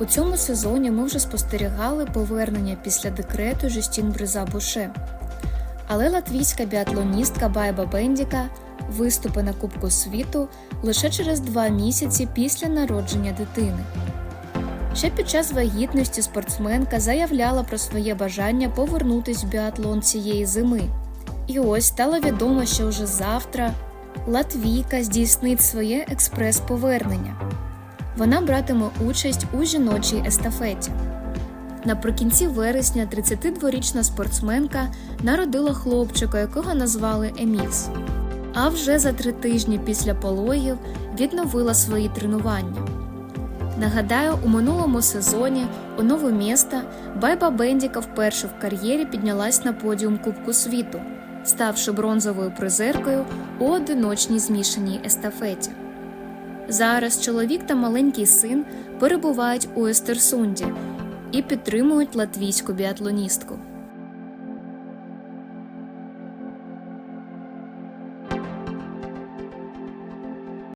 У цьому сезоні ми вже спостерігали повернення після декрету Жюстін Бриза Буше. Але латвійська біатлоністка Байба Бендіка виступи на Кубку світу лише через два місяці після народження дитини. Ще під час вагітності спортсменка заявляла про своє бажання повернутись в біатлон цієї зими. І ось стало відомо, що вже завтра Латвійка здійснить своє експрес-повернення. Вона братиме участь у жіночій естафеті. Наприкінці вересня 32-річна спортсменка народила хлопчика, якого назвали Емікс. А вже за три тижні після пологів відновила свої тренування. Нагадаю, у минулому сезоні у нове місто Байба Бендіка вперше в кар'єрі піднялась на подіум Кубку світу, ставши бронзовою призеркою у одиночній змішаній естафеті. Зараз чоловік та маленький син перебувають у Естерсунді і підтримують латвійську біатлоністку.